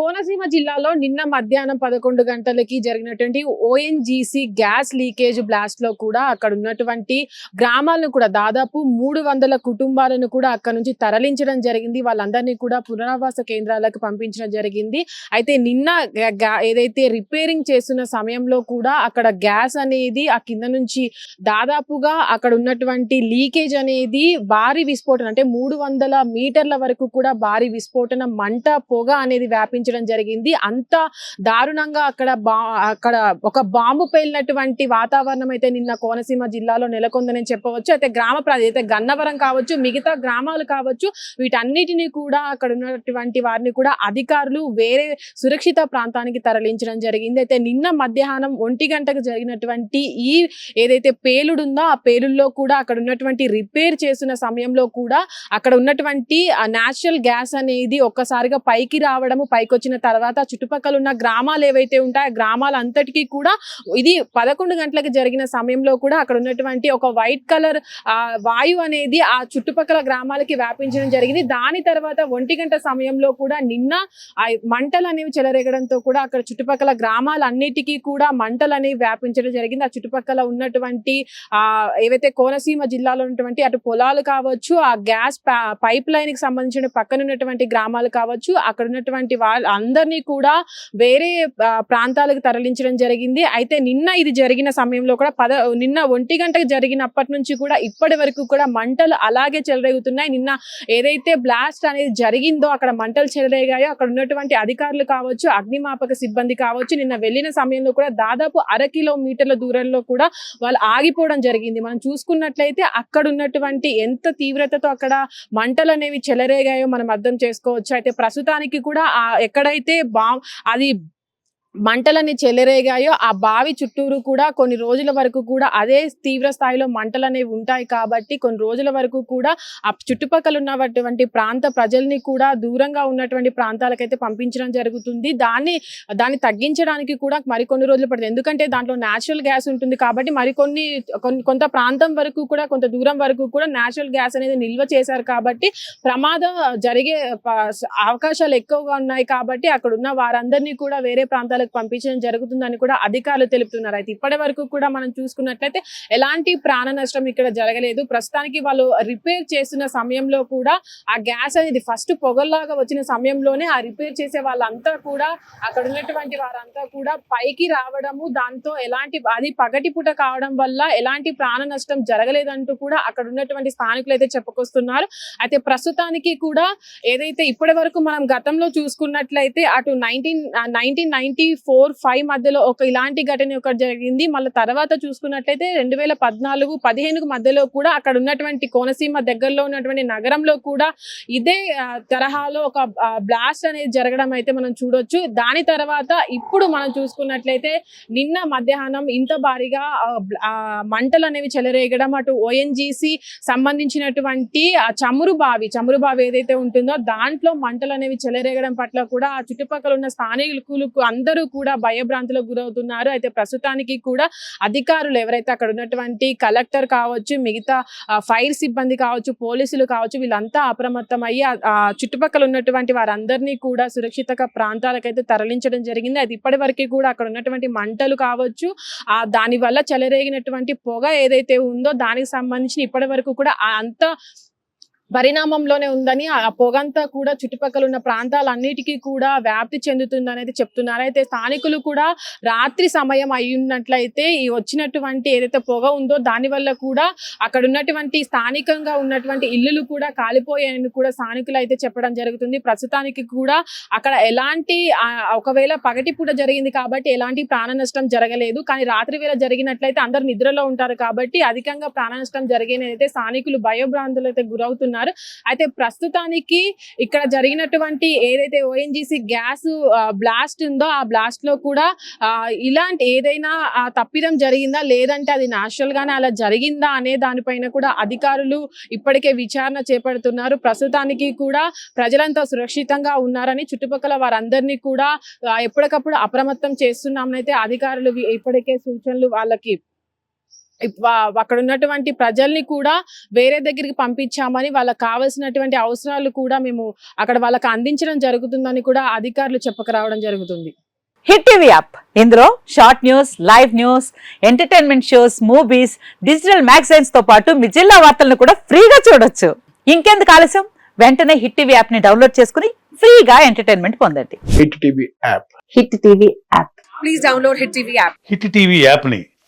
కోనసీమ జిల్లాలో నిన్న మధ్యాహ్నం పదకొండు గంటలకి జరిగినటువంటి ఓఎన్జీసీ గ్యాస్ లీకేజ్ బ్లాస్ట్లో కూడా అక్కడ ఉన్నటువంటి గ్రామాలను కూడా దాదాపు మూడు వందల కుటుంబాలను కూడా అక్కడ నుంచి తరలించడం జరిగింది. వాళ్ళందరినీ కూడా పునరావాస కేంద్రాలకు పంపించడం జరిగింది. అయితే నిన్న ఏదైతే రిపేరింగ్ చేస్తున్న సమయంలో కూడా అక్కడ గ్యాస్ అనేది ఆ కింద నుంచి దాదాపుగా అక్కడ ఉన్నటువంటి లీకేజ్ అనేది భారీ విస్ఫోటన అంటే మూడు వందల మీటర్ల వరకు కూడా భారీ విస్ఫోటన మంట పొగ అనేది వ్యాపించ వ్యాపించడం జరిగింది. అంత దారుణంగా అక్కడ బా అక్కడ ఒక బాంబు పేలినటువంటి వాతావరణం అయితే నిన్న కోనసీమ జిల్లాలో నెలకొందని చెప్పవచ్చు. అయితే గ్రామ అయితే గన్నవరం కావచ్చు మిగతా గ్రామాలు కావచ్చు వీటన్నిటిని కూడా అక్కడ ఉన్నటువంటి వారిని కూడా అధికారులు వేరే సురక్షిత ప్రాంతానికి తరలించడం జరిగింది. అయితే నిన్న మధ్యాహ్నం ఒంటి గంటకు జరిగినటువంటి ఈ ఏదైతే పేలుడు ఉందో ఆ పేలుల్లో కూడా అక్కడ ఉన్నటువంటి రిపేర్ చేసిన సమయంలో కూడా అక్కడ ఉన్నటువంటి నేచురల్ గ్యాస్ అనేది ఒక్కసారిగా పైకి రావడము పైకి వచ్చిన తర్వాత చుట్టుపక్కల ఉన్న గ్రామాలు ఏవైతే ఉంటాయో గ్రామాల అంతటికీ కూడా ఇది పదకొండు గంటలకు జరిగిన సమయంలో కూడా అక్కడ ఉన్నటువంటి ఒక వైట్ కలర్ వాయువు అనేది ఆ చుట్టుపక్కల గ్రామాలకి వ్యాపించడం జరిగింది. దాని తర్వాత ఒంటి గంట సమయంలో కూడా నిన్న ఆ మంటలు అనేవి చెలరేగడంతో కూడా అక్కడ చుట్టుపక్కల గ్రామాలన్నిటికీ కూడా మంటలు అనేవి వ్యాపించడం జరిగింది. ఆ చుట్టుపక్కల ఉన్నటువంటి ఆ ఏవైతే కోనసీమ జిల్లాలో ఉన్నటువంటి అటు పొలాలు కావచ్చు ఆ గ్యాస్ పైప్ లైన్కి సంబంధించిన పక్కన ఉన్నటువంటి గ్రామాలు కావచ్చు అక్కడ ఉన్నటువంటి వాళ్ళ అందరినీ కూడా వేరే ప్రాంతాలకు తరలించడం జరిగింది. అయితే నిన్న ఇది జరిగిన సమయంలో కూడా పద నిన్న ఒంటి గంటకు జరిగినప్పటి నుంచి కూడా ఇప్పటి వరకు కూడా మంటలు అలాగే చెలరేగుతున్నాయి. నిన్న ఏదైతే బ్లాస్ట్ అనేది జరిగిందో అక్కడ మంటలు చెలరేగాయో అక్కడ ఉన్నటువంటి అధికారులు కావచ్చు అగ్నిమాపక సిబ్బంది కావచ్చు నిన్న వెళ్ళిన సమయంలో కూడా దాదాపు అర కిలోమీటర్ల దూరంలో కూడా వాళ్ళు ఆగిపోవడం జరిగింది. మనం చూసుకున్నట్లయితే అక్కడ ఉన్నటువంటి ఎంత తీవ్రతతో అక్కడ మంటలు అనేవి చెలరేగాయో మనం అర్థం చేసుకోవచ్చు. అయితే ప్రస్తుతానికి కూడా ఆ ఎక్కడైతే బా అది మంటలని చెలరేగాయో ఆ బావి చుట్టూరు కూడా కొన్ని రోజుల వరకు కూడా అదే తీవ్ర స్థాయిలో మంటలు అనేవి ఉంటాయి కాబట్టి కొన్ని రోజుల వరకు కూడా ఆ చుట్టుపక్కల ఉన్నటువంటి ప్రాంత ప్రజల్ని కూడా దూరంగా ఉన్నటువంటి ప్రాంతాలకైతే పంపించడం జరుగుతుంది. దాన్ని దాన్ని తగ్గించడానికి కూడా మరికొన్ని రోజులు పడుతుంది. ఎందుకంటే దాంట్లో న్యాచురల్ గ్యాస్ ఉంటుంది కాబట్టి మరికొన్ని కొంత ప్రాంతం వరకు కూడా కొంత దూరం వరకు కూడా న్యాచురల్ గ్యాస్ అనేది నిల్వ చేశారు కాబట్టి ప్రమాదం జరిగే అవకాశాలు ఎక్కువగా ఉన్నాయి కాబట్టి అక్కడ ఉన్న వారందరినీ కూడా వేరే గ్రామాలకు పంపించడం జరుగుతుందని కూడా అధికారులు తెలుపుతున్నారు. అయితే ఇప్పటి వరకు కూడా మనం చూసుకున్నట్లయితే ఎలాంటి ప్రాణ నష్టం ఇక్కడ జరగలేదు. ప్రస్తుతానికి వాళ్ళు రిపేర్ చేస్తున్న సమయంలో కూడా ఆ గ్యాస్ అనేది ఫస్ట్ పొగల్లాగా వచ్చిన సమయంలోనే ఆ రిపేర్ చేసే వాళ్ళంతా కూడా అక్కడ ఉన్నటువంటి వారంతా కూడా పైకి రావడము దాంతో ఎలాంటి అది పగటిపూట కావడం వల్ల ఎలాంటి ప్రాణ నష్టం జరగలేదంటూ కూడా అక్కడ ఉన్నటువంటి స్థానికులు అయితే చెప్పుకొస్తున్నారు. అయితే ప్రస్తుతానికి కూడా ఏదైతే ఇప్పటి వరకు మనం గతంలో చూసుకున్నట్లయితే అటు nineteen nineteen ninety four five మధ్యలో ఒక ఇలాంటి ఘటన ఒకటి జరిగింది. మళ్ళీ తర్వాత చూసుకున్నట్లయితే రెండు వేల పద్నాలుగు పదిహేనుకు మధ్యలో కూడా అక్కడ ఉన్నటువంటి కోనసీమ దగ్గరలో ఉన్నటువంటి నగరంలో కూడా ఇదే తరహాలో ఒక బ్లాస్ట్ అనేది జరగడం అయితే మనం చూడొచ్చు. దాని తర్వాత ఇప్పుడు మనం చూసుకున్నట్లయితే నిన్న మధ్యాహ్నం ఇంత భారీగా ఆ, మంటలు అనేవి చెలరేగడం అటు ఓఎన్జీసీ సంబంధించినటువంటి ఆ చమురు బావి చమురు బావి ఏదైతే ఉంటుందో దాంట్లో మంటలు అనేవి చెలరేగడం పట్ల కూడా ఆ చుట్టుపక్కల ఉన్న స్థానికులకు అందరూ కూడా భయభ్రాంతులకు గురవుతున్నారు. అయితే ప్రస్తుతానికి కూడా అధికారులు ఎవరైతే అక్కడ ఉన్నటువంటి కలెక్టర్ కావచ్చు మిగతా ఫైర్ సిబ్బంది కావచ్చు పోలీసులు కావచ్చు వీళ్ళంతా అప్రమత్తం అయ్యి చుట్టుపక్కల ఉన్నటువంటి వారందరినీ కూడా సురక్షిత ప్రాంతాలకైతే తరలించడం జరిగింది. అది ఇప్పటి వరకు కూడా అక్కడ ఉన్నటువంటి మంటలు కావచ్చు ఆ దాని వల్ల చెలరేగినటువంటి పొగ ఏదైతే ఉందో దానికి సంబంధించి ఇప్పటి వరకు కూడా అంత పరిణామంలోనే ఉందని ఆ పొగంతా కూడా చుట్టుపక్కల ఉన్న ప్రాంతాలన్నిటికీ కూడా వ్యాప్తి చెందుతుంది అనేది చెప్తున్నారు. అయితే స్థానికులు కూడా రాత్రి సమయం అయి ఉన్నట్లయితే ఈ వచ్చినటువంటి ఏదైతే పొగ ఉందో దాని వల్ల కూడా అక్కడ ఉన్నటువంటి స్థానికంగా ఉన్నటువంటి ఇల్లులు కూడా కాలిపోయాయని కూడా స్థానికులు అయితే చెప్పడం జరుగుతుంది. ప్రస్తుతానికి కూడా అక్కడ ఎలాంటి ఆ, ఒకవేళ పగటిపూట జరిగింది కాబట్టి ఎలాంటి ప్రాణ నష్టం జరగలేదు. కానీ రాత్రి వేళ జరిగినట్లయితే అందరు నిద్రలో ఉంటారు కాబట్టి అధికంగా ప్రాణ నష్టం జరిగేనైతే స్థానికులు భయభ్రాంతులు అయితే గురవుతున్నారు. అయితే ప్రస్తుతానికి ఇక్కడ జరిగినటువంటి ఏదైతే ఓఎన్జీసీ గ్యాస్ బ్లాస్ట్ ఉందో ఆ బ్లాస్ట్లో కూడా ఇలాంటి ఏదైనా ఆ, తప్పిదం జరిగిందా? లేదంటే అది నాచురల్ గానే అలా జరిగిందా అనే దానిపైన కూడా అధికారులు ఇప్పటికే విచారణ చేపడుతున్నారు. ప్రస్తుతానికి కూడా ప్రజలంతా సురక్షితంగా ఉన్నారని చుట్టుపక్కల వారందరినీ కూడా ఎప్పటికప్పుడు అప్రమత్తం చేస్తున్నామనైతే అధికారులు ఇప్పటికే సూచనలు వాళ్ళకి అక్కడ ఉన్నటువంటి ప్రజల్ని కూడా వేరే దగ్గరికి పంపించామని వాళ్ళకి కావాల్సినటువంటి అవసరాలు కూడా మేము అక్కడ వాళ్ళకి అందించడం జరుగుతుందని కూడా అధికారులు చెప్పక రావడం జరుగుతుంది. Hit TV app. ఇందులో short news live news entertainment shows movies digital మ్యాగజైన్స్తో పాటు మీ జిల్లా వార్తలను కూడా ఫ్రీగా చూడొచ్చు. ఇంకెందుకు ఆలస్యం? వెంటనే హిట్ టీవీ యాప్ని డౌన్లోడ్ చేసుకుని ఫ్రీగా ఎంటర్టైన్మెంట్ పొందండి. Hit TV app. Hit TV app. Hit TV యాప్ని